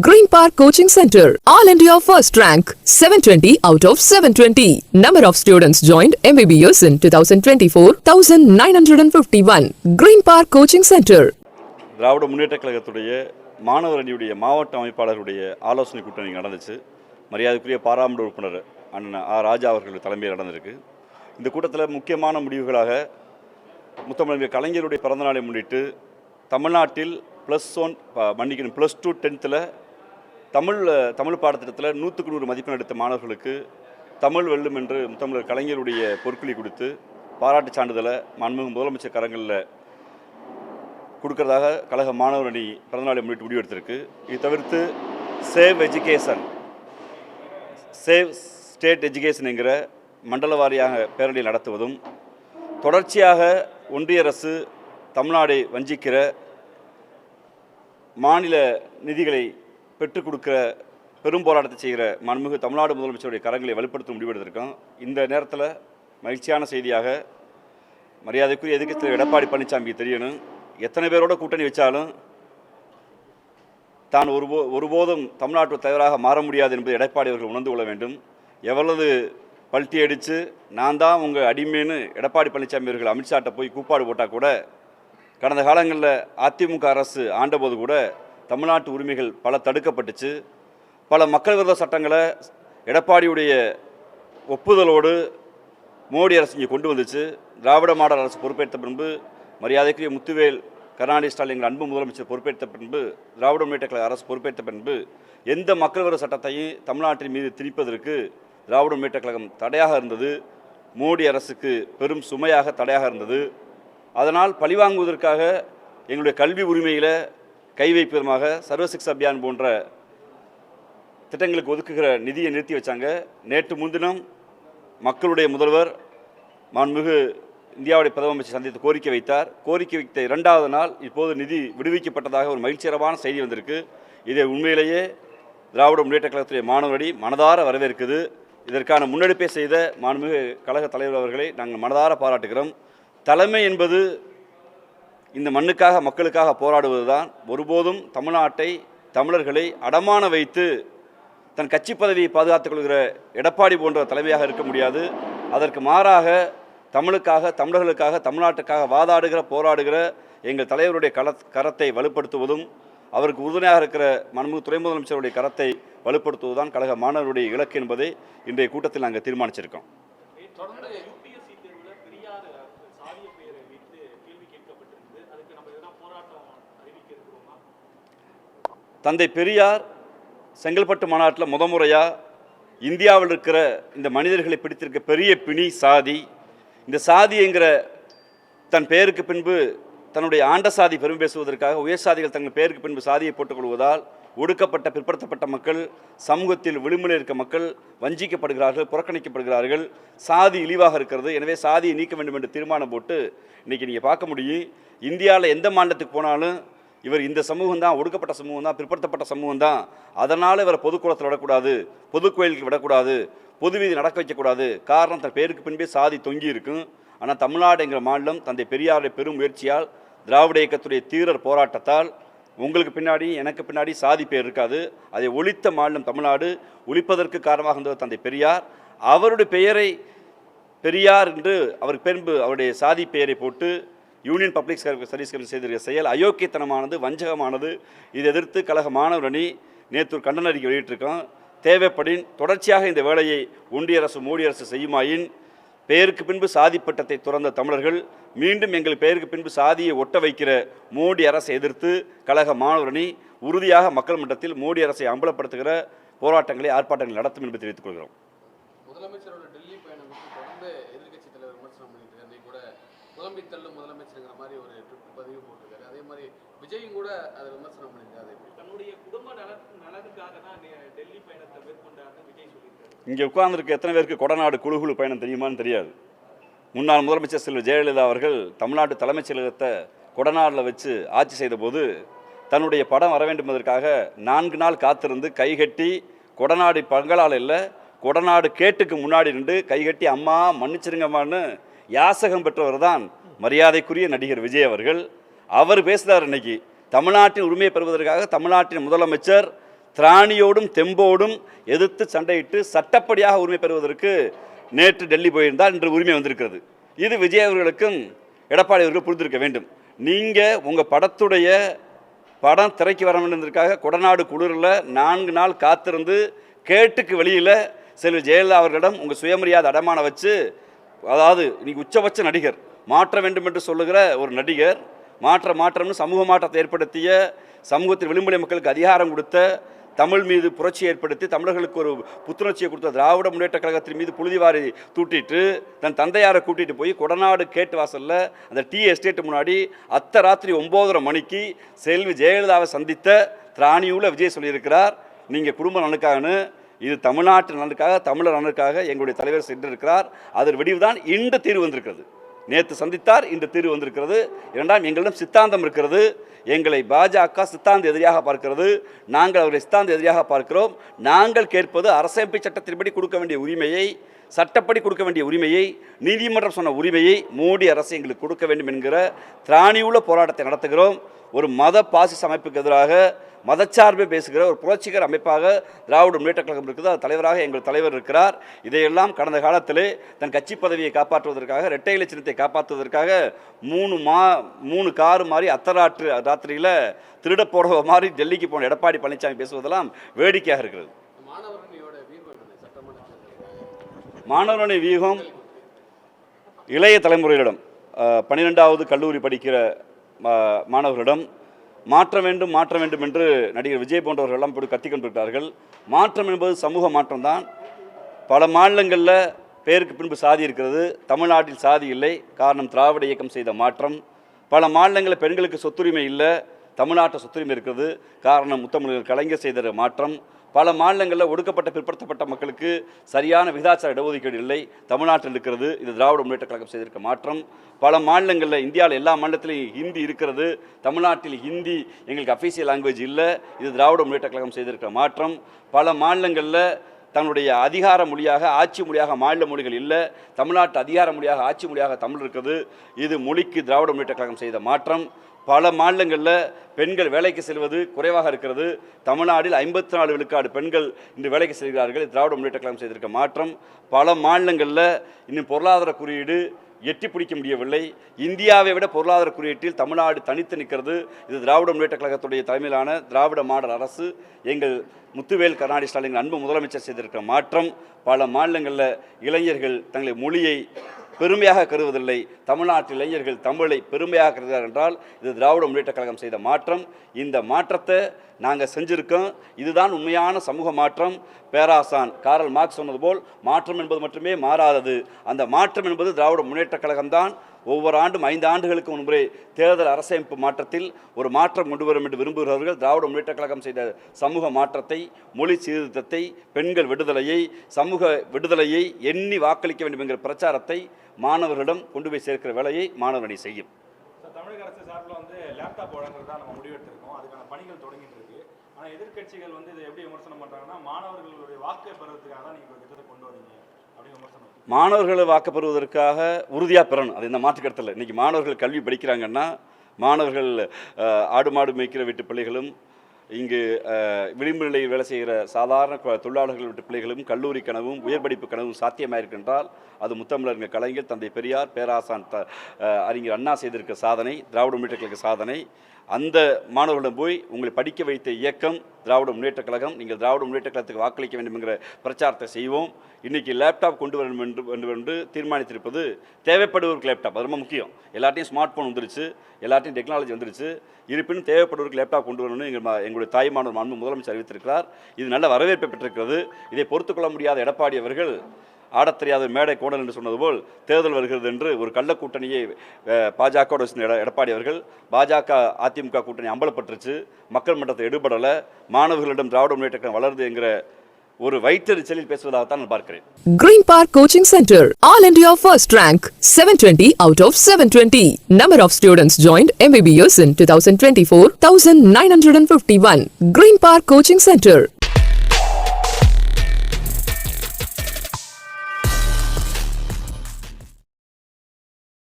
Green park coaching centre all India first rank seven twenty out of seven twenty number of students join MBBS in two thousand twenty four thousand nine hundred and fifty one green park coaching centre Dravida Munnetra கழகத்துடைய மாணவர் அணியுடைய மாவட்ட அமைப்பாளருடைய ஆலோசனை கூட்டணி நடந்துச்சு. மரியாதைக்குரிய பாராளுமன்ற உறுப்பினர் அண்ணன் ஆ. ராஜா அவர்கள் தலைமையில் நடந்திருக்கு. இந்த கூட்டத்தில் முக்கியமான முடிவுகளாக முத்தமிழர் கலைஞருடைய பிறந்தநாளை முன்னிட்டு தமிழ்நாட்டில் ப்ளஸ் ஒன் மன்னிக்கணும் ப்ளஸ் டூ டென்த்தில் தமிழ் தமிழ் பாடத்திட்டத்தில் நூற்றுக்கு நூறு மதிப்பெண் எடுத்த மாணவர்களுக்கு தமிழ் வெல்லும் என்று முத்தமிழர் கலைஞருடைய பொற்குழி கொடுத்து பாராட்டுச் சான்றிதழை மாண்புமிகு முதலமைச்சர் கரங்களில் கொடுக்கறதாக கழக மாணவர் அணி பிறந்தநாளை முன்னிட்டு முடிவெடுத்திருக்கு இது தவிர்த்து save education save state education என்கிற மண்டல வாரியாக பேரணி நடத்துவதும் தொடர்ச்சியாக ஒன்றிய அரசு தமிழ்நாடை வஞ்சிக்கிற மாநில நிதிகளை பெற்றுக் கொடுக்கிற பெரும் போராட்டத்தை செய்கிற மண்மிகு தமிழ்நாடு முதலமைச்சருடைய கரங்களை வலுப்படுத்த முடிவெடுத்திருக்கோம் இந்த நேரத்தில் மகிழ்ச்சியான செய்தியாக மரியாதைக்குரிய எதிர்க்கட்சியில் எடப்பாடி பழனிசாமிக்கு தெரியணும். எத்தனை பேரோட கூட்டணி வச்சாலும் தான் ஒருபோ ஒருபோதும் தமிழ்நாட்டு தலைவராக மாற முடியாது என்பதை எடப்பாடி அவர்கள் உணர்ந்து கொள்ள வேண்டும். எவ்வளவு பல்ட்டி அடித்து நான் தான் உங்கள் அடிமைன்னு எடப்பாடி பழனிசாமி அவர்கள் அமித்ஷாட்ட போய் கூப்பாடு போட்டால் கூட கடந்த காலங்களில் அதிமுக அரசு ஆண்டபோது கூட தமிழ்நாட்டு உரிமைகள் பல தடுக்கப்பட்டுச்சு. பல மக்கள் விரோத சட்டங்களை எடப்பாடியுடைய ஒப்புதலோடு மோடி அரசு இங்கே கொண்டு வந்துச்சு. திராவிட மாடல் அரசு பொறுப்பேற்ற பின்பு மரியாதைக்குரிய முத்துவேல் கருணாநிதி ஸ்டாலின் எங்கள் அன்பு முதலமைச்சர் பொறுப்பேற்ற பின்பு திராவிட முன்னேற்ற கழக அரசு பொறுப்பேற்ற பின்பு எந்த மக்கள் விரோத சட்டத்தையும் தமிழ்நாட்டின் மீது திணிப்பதற்கு திராவிட முன்னேற்ற கழகம் தடையாக இருந்தது. மோடி அரசுக்கு பெரும் சுமையாக தடையாக இருந்தது. அதனால் பழிவாங்குவதற்காக எங்களுடைய கல்வி உரிமையில் கை வைப்பதுமாக சர்வசிக்ஸ் அபியான் போன்ற திட்டங்களுக்கு ஒதுக்குகிற நிதியை நிறுத்தி வச்சாங்க. நேற்று முன்தினம் மக்களுடைய முதல்வர் மாண்புமிகு இந்தியாவுடைய பிரதம அமைச்சர் சந்தித்து கோரிக்கை வைத்தார். கோரிக்கை வைத்த இரண்டாவது நாள் இப்போது நிதி விடுவிக்கப்பட்டதாக ஒரு மகிழ்ச்சிகரமான செய்தி வந்திருக்கு. இதை உண்மையிலேயே திராவிட முன்னேற்ற கழகத்துடைய மாணவரடி மனதார வரவேற்குது. இதற்கான முன்னெடுப்பை செய்த மாண்புமிகு கழக தலைவர் அவர்களை நாங்கள் மனதார பாராட்டுகிறோம். தலைமை என்பது இந்த மண்ணுக்காக மக்களுக்காக போராடுவதுதான் ஒருபோதும் தமிழ்நாட்டை தமிழர்களை அடமான வைத்து தன் கட்சி பதவியை பாதுகாத்துக் கொள்கிற எடப்பாடி போன்ற தலைமையாக இருக்க முடியாது. அதற்கு மாறாக தமிழுக்காக தமிழர்களுக்காக தமிழ்நாட்டுக்காக வாதாடுகிற போராடுகிற எங்கள் தலைவருடைய கல கரத்தை வலுப்படுத்துவதும் அவருக்கு உறுதுணையாக இருக்கிற மன்முக துணை முதலமைச்சருடைய கரத்தை வலுப்படுத்துவதுதான் கழக மாணவருடைய இலக்கு என்பதை இன்றைய கூட்டத்தில் நாங்கள் தீர்மானிச்சிருக்கோம் தொடர்ந்து யூபிஎஸ்சி தேர்வுல பெரியார் சாதிய பெயரை வைத்து கேள்வி கேட்கப்பட்டிருந்தது அதுக்கு நம்ம எதனா போராட்டம் அறிவிக்க இருக்கிறோமா தந்தை பெரியார் செங்கல்பட்டு மாநாட்டில் முத முறையாக இந்தியாவில் இருக்கிற இந்த மனிதர்களை பிடித்திருக்க பெரிய பிணி சாதி. இந்த சாதிங்கிற தன் பெயருக்கு பின்பு தன்னுடைய ஆண்ட சாதி பெருமை பேசுவதற்காக உயர் சாதிகள் தங்கள் பெயருக்கு பின்பு சாதியை போட்டுக்கொள்வதால் ஒடுக்கப்பட்ட பிற்படுத்தப்பட்ட மக்கள் சமூகத்தில் விளிம்பில் இருக்க மக்கள் வஞ்சிக்கப்படுகிறார்கள் புறக்கணிக்கப்படுகிறார்கள். சாதி இழிவாக இருக்கிறது. எனவே சாதியை நீக்க வேண்டும் என்று தீர்மானம் போட்டு இன்றைக்கி நீங்கள் பார்க்க முடியும் இந்தியாவில் எந்த மாநிலத்துக்கு போனாலும் இவர் இந்த சமூகம் தான் ஒடுக்கப்பட்ட சமூகம் தான் பிற்படுத்தப்பட்ட சமூகம் தான் அதனால் இவரை பொதுக்கூடத்தில் விடக்கூடாது பொது கோயிலுக்கு விடக்கூடாது பொது வீதி நடக்க வைக்கக்கூடாது. காரணம் தன் பேருக்கு பின்பே சாதி தொங்கி இருக்கும். ஆனால் தமிழ்நாடு என்கிற மாநிலம் தந்தை பெரியாருடைய பெரும் முயற்சியால் திராவிட இயக்கத்துடைய தீரர் போராட்டத்தால் உங்களுக்கு பின்னாடி எனக்கு பின்னாடி சாதி பேர் இருக்காது. அதை ஒழித்த மாநிலம் தமிழ்நாடு ஒழிப்பதற்கு காரணமாக இருந்தவர் தந்தை பெரியார். அவருடைய பெயரை பெரியார் என்று அவர் பெரும்பு அவருடைய சாதி பெயரை போட்டு யூனியன் பப்ளிக் சர்வீஸ் கமிஷன் செய்திருக்கிற செயல் அயோக்கியத்தனமானது வஞ்சகமானது. இதை எதிர்த்து கழக மாணவர் அணி நேற்று கண்டன அறிக்கை வெளியிட்டிருக்கோம் தேவைப்படின் தொடர்ச்சியாக இந்த வேலையை ஒன்றிய அரசு மோடி அரசு செய்யுமாயின் பெயருக்கு பின்பு சாதி பட்டத்தை துறந்த தமிழர்கள் மீண்டும் எங்கள் பெயருக்கு பின்பு சாதியை ஒட்ட வைக்கிற மோடி அரசை எதிர்த்து கழக மாணவர் அணி உறுதியாக மக்கள் மன்றத்தில் மோடி அரசை அம்பலப்படுத்துகிற போராட்டங்களை ஆர்ப்பாட்டங்களை நடத்தும் என்று தெரிவித்துக் கொள்கிறோம். முதலமைச்சரோட டெல்லி பயணம் குறித்து தொடர்ந்து எதிர்க்கட்சி தலைவர் விமர்சனம் பண்ணிட்டு இருக்காரு. கூட புலம்பி தள்ளும் முதலமைச்சருங்கிற மாதிரி ஒரு ட்விட் பதிவு போட்டிருக்காரு. அதே மாதிரி விஜயும் கூட அதை விமர்சனம் பண்ணியிருக்காரு. தன்னுடைய குடும்ப நல நலனுக்காக தான் டெல்லி பயணத்தை மேற்கொண்டார்னு விஜய் சொல்லியிருக்காரு. இங்கே உட்கார்ந்திருக்க எத்தனை பேருக்கு கொடநாடு குழு குழு பயணம் தெரியுமான்னு தெரியாது. முன்னாள் முதலமைச்சர் செல்வ ஜெயலலிதா அவர்கள் தமிழ்நாட்டு தலைமைச் செயலகத்தை கொடநாடில் வச்சு ஆட்சி செய்தபோது தன்னுடைய படம் வர வேண்டும் என்பதற்காக நான்கு நாள் காத்திருந்து கைகட்டி கொடநாடு பங்களால் இல்லை கொடநாடு கேட்டுக்கு முன்னாடி நின்று கைகட்டி அம்மா மன்னிச்சிருங்கம்மான்னு யாசகம் பெற்றவர் தான் மரியாதைக்குரிய நடிகர் விஜய் அவர்கள். அவர் பேசுகிறார் இன்னைக்கு தமிழ்நாட்டின் உரிமையை பெறுவதற்காக தமிழ்நாட்டின் முதலமைச்சர் திராணியோடும் தெம்போடும் எதிர்த்து சண்டையிட்டு சட்டப்படியாக உரிமை பெறுவதற்கு நேற்று டெல்லி போயிருந்தால் இன்று உரிமை வந்திருக்கிறது. இது விஜய் அவர்களுக்கும் எடப்பாடி அவர்கள் புரிந்திருக்க வேண்டும். நீங்கள் உங்கள் படத்துடைய படம் திரைக்கு வர வேண்டியதற்காக கொடநாடு குளிரில் நான்கு நாள் காத்திருந்து கேட்டுக்கு வெளியில் செல்வி ஜெயலலிதா அவர்களிடம் உங்கள் சுயமரியாதை அடமான வச்சு அதாவது இன்னைக்கு உச்சபட்ச நடிகர் மாற்ற வேண்டும் என்று சொல்லுகிற ஒரு நடிகர் மாற்ற மாற்றம்னு சமூக மாற்றத்தை ஏற்படுத்திய சமூகத்தில் விளிம்புநிலை மக்களுக்கு அதிகாரம் கொடுத்த தமிழ் மீது புரட்சி ஏற்படுத்தி தமிழர்களுக்கு ஒரு புத்துணர்ச்சியை கொடுத்த திராவிட முன்னேற்ற கழகத்தின் மீது புழுதிவாரி தூட்டிட்டு தன் தந்தையாரை கூட்டிகிட்டு போய் கொடநாடு கேட்டு வாசலில் அந்த டீ எஸ்டேட்டு முன்னாடி அத்த ராத்திரி ஒம்போதரை மணிக்கு செல்வி ஜெயலலிதாவை சந்தித்த திராணியூல விஜய் சொல்லியிருக்கிறார். நீங்கள் குடும்ப நலனுக்காகனு இது தமிழ்நாட்டு நலனுக்காக தமிழர் நலனுக்காக எங்களுடைய தலைவர் சென்றிருக்கிறார். அதன் விடிவுதான் இன்று தீர்வு வந்திருக்கிறது. நேற்று சந்தித்தார் இன்று தீர்வு வந்திருக்கிறது. இரண்டாம் எங்களிடம் சித்தாந்தம் இருக்கிறது. எங்களை பாஜக சித்தாந்த எதிரியாக பார்க்கிறது. நாங்கள் அவரை சித்தாந்த எதிரியாக பார்க்கிறோம். நாங்கள் கேட்பது அரசமைப்பு சட்டத்தின்படி கொடுக்க வேண்டிய உரிமையை சட்டப்படி கொடுக்க வேண்டிய உரிமையை நீதிமன்றம் சொன்ன உரிமையை மோடி அரசு எங்களுக்கு கொடுக்க வேண்டும் என்கிற திராணியுள்ள போராட்டத்தை நடத்துகிறோம். ஒரு மத பாசிச அமைப்புக்கு எதிராக மதச்சார்பை பேசுகிற ஒரு புரட்சிகர அமைப்பாக திராவிட முன்னேற்ற கழகம் இருக்குது. அது தலைவராக எங்கள் தலைவர் இருக்கிறார். இதையெல்லாம் கடந்த காலத்திலே தன் கட்சி பதவியை காப்பாற்றுவதற்காக இரட்டை இலை சின்னத்தை காப்பாற்றுவதற்காக மூணு மா மூணு காரு மாதிரி அத்தராற்று ராத்திரியில் திருட போகிற மாதிரி டெல்லிக்கு போன எடப்பாடி பழனிசாமி பேசுவதெல்லாம் வேடிக்கையாக இருக்கிறது. மாணவரணியோட மாணவரணி வியூகம் இளைய தலைமுறையிடம் பன்னிரெண்டாவது கல்லூரி படிக்கிற மாணவர்களிடம் மாற்ற வேண்டும் மாற்ற வேண்டும் என்று நடிகர் விஜய் போன்றவர்கள் எல்லாம் போய் கத்தி கொண்டிருக்கிறார்கள். மாற்றம் என்பது சமூக மாற்றம்தான். பல மாநிலங்களில் பேருக்கு பின்பு சாதி இருக்கிறது. தமிழ்நாட்டில் சாதி இல்லை. காரணம் திராவிட இயக்கம் செய்த மாற்றம். பல மாநிலங்களில் பெண்களுக்கு சொத்துரிமை இல்லை. தமிழ்நாட்டை சொத்துரிமை இருக்கிறது. காரணம் முத்தமிழர் கலைஞர் செய்த மாற்றம். பல மாநிலங்களில் ஒடுக்கப்பட்ட பிற்படுத்தப்பட்ட மக்களுக்கு சரியான விகிதாச்சார இடஒதுக்கீடு இல்லை. தமிழ்நாட்டில் இருக்கிறது இது திராவிட முன்னேற்ற கழகம் செய்திருக்க மாற்றம். பல மாநிலங்களில் இந்தியாவில் எல்லா மாநிலத்திலையும் ஹிந்தி இருக்கிறது. தமிழ்நாட்டில் ஹிந்தி எங்களுக்கு அஃபீஷியல் லாங்குவேஜ் இல்லை. இது திராவிட முன்னேற்ற கழகம் செய்திருக்க மாற்றம். பல மாநிலங்களில் தன்னுடைய அதிகார மொழியாக ஆட்சி மொழியாக மாநில மொழிகள் இல்லை. தமிழ்நாட்டு அதிகார மொழியாக ஆட்சி மொழியாக தமிழ் இருக்குது. இது மொழிக்கு திராவிட முன்னேற்ற கழகம் செய்த மாற்றம். பல மாநிலங்களில் பெண்கள் வேலைக்கு செல்வது குறைவாக இருக்கிறது. தமிழ்நாட்டில் ஐம்பத்தி நாலு விழுக்காடு பெண்கள் இன்று வேலைக்கு செல்கிறார்கள். திராவிட முன்னேற்ற கழகம் செய்திருக்க மாற்றம். பல மாநிலங்களில் இன்னும் பொருளாதார குறியீடு எட்டி பிடிக்க முடியவில்லை. இந்தியாவை விட பொருளாதார குறியீட்டில் தமிழ்நாடு தனித்து நிற்கிறது. இது திராவிட முன்னேற்ற கழகத்துடைய தலைமையிலான திராவிட மாடல் அரசு. எங்கள் முத்துவேல் கருணாநிதி ஸ்டாலின் அன்பு முதலமைச்சர் செய்திருக்கிற மாற்றம். பல மாநிலங்களில் இளைஞர்கள் தங்களை மொழியை பெருமையாக கருதுவதில்லை. தமிழ்நாட்டு இளைஞர்கள் தமிழை பெருமையாக கருதுகிறார் என்றால் இது திராவிட முன்னேற்ற கழகம் செய்த மாற்றம். இந்த மாற்றத்தை நாங்கள் செஞ்சுருக்கோம். இதுதான் உண்மையான சமூக மாற்றம். பேராசான் காரல் மார்க்ஸ் சொன்னது போல் மாற்றம் என்பது மட்டுமே மாறாதது. அந்த மாற்றம் என்பது திராவிட முன்னேற்ற கழகம்தான். ஒவ்வொரு ஆண்டும் ஐந்து ஆண்டுகளுக்கு முன்பே தேர்தல் அரசமைப்பு மாற்றத்தில் ஒரு மாற்றம் கொண்டு வரும் என்று விரும்புகிறவர்கள் திராவிட முன்னேற்ற கழகம் செய்த சமூக மாற்றத்தை மொழி சீர்திருத்தத்தை பெண்கள் விடுதலையை சமூக விடுதலையை எண்ணி வாக்களிக்க வேண்டும் என்கிற பிரச்சாரத்தை மாணவர்களிடம் கொண்டு போய் சேர்க்கிற வேலையை மாணவரணி செய்யும். தமிழக அரசு சார்பில் வந்து லேப்டாப் வழங்குறதா நம்ம முடிவெடுத்திருக்கோம். அதுக்கான பணிகள் தொடங்கிட்டு ஆனால் எதிர்கட்சிகள் வந்து இதை எப்படி விமர்சனம் பண்ணுறாங்கன்னா மாணவர்களுடைய வாக்கை பெறுவதற்காக தான் நீங்கள் திட்டத்தை கொண்டு வரீங்க மாணவர்களை வாக்கப்பெறுவதற்காக உறுதியாக பெறணும். அது இந்த மாற்றுக்கருத்தில் இன்றைக்கி மாணவர்கள் கல்வி படிக்கிறாங்கன்னா மாணவர்கள் ஆடு மாடு மேய்க்கிற வீட்டு பிள்ளைகளும் இங்கு விளிம்பு நிலையில் வேலை செய்கிற சாதாரண தொழிலாளர்கள் வீட்டு பிள்ளைகளும் கல்லூரி கனவும் உயர் படிப்பு கனவும் சாத்தியமாயிருக்கின்றால் அது முத்தமிழர்கள் கலைஞர் தந்தை பெரியார் பேராசான் த அறிஞர் அண்ணா செய்திருக்க சாதனை திராவிட முன்னேற்ற சாதனை அந்த மாணவர்களிடம் போய் உங்களை படிக்க வைத்த இயக்கம் திராவிட முன்னேற்ற கழகம் நீங்கள் திராவிட முன்னேற்ற கழகத்துக்கு வாக்களிக்க வேண்டும் என்கிற பிரச்சாரத்தை செய்வோம். இன்றைக்கி லேப்டாப் கொண்டு வர வேண்டும் என்று வேண்டும் என்று தீர்மானித்திருப்பது தேவைப்படுவருக்கு லேப்டாப் அது ரொம்ப முக்கியம். எல்லாத்தையும் ஸ்மார்ட் ஃபோன் வந்துருச்சு. எல்லாத்தையும் டெக்னாலஜி வந்துருச்சு. இருப்பினும் தேவைப்படுவருக்கு லேப்டாப் கொண்டு வரணும்னு எங்கள் எங்களுடைய எங்களுடைய தாய்மானவர் அன்பு முதலமைச்சர் அறிவித்திருக்கிறார். இது நல்ல வரவேற்பை பெற்றிருக்கிறது. இதை பொறுத்துக்கொள்ள முடியாத எடப்பாடி அவர்கள் ஆடத் தெரியாத மேடை கோடல் என்று சொன்னது போல் தேர்தல் வருகிறது என்று ஒரு கள்ள கூட்டணியை பாஜகவோட எடப்பாடி அவர்கள் பாஜக அதிமுக கூட்டணி அம்பலப்பட்டுருச்சு மக்கள் மன்றத்தை எடுபடலை மாணவர்களிடம் திராவிட முன்னேற்ற வளருது என்கிற ஒரு வயிற்றெரிச்சலில் பேசுவதாகத்தான் நான் பார்க்கிறேன். Green park coaching centre all India first rank seven twenty out of seven twenty number of students joint MBBS in two thousand twenty four thousand nine hundred and fifty one green park coaching centre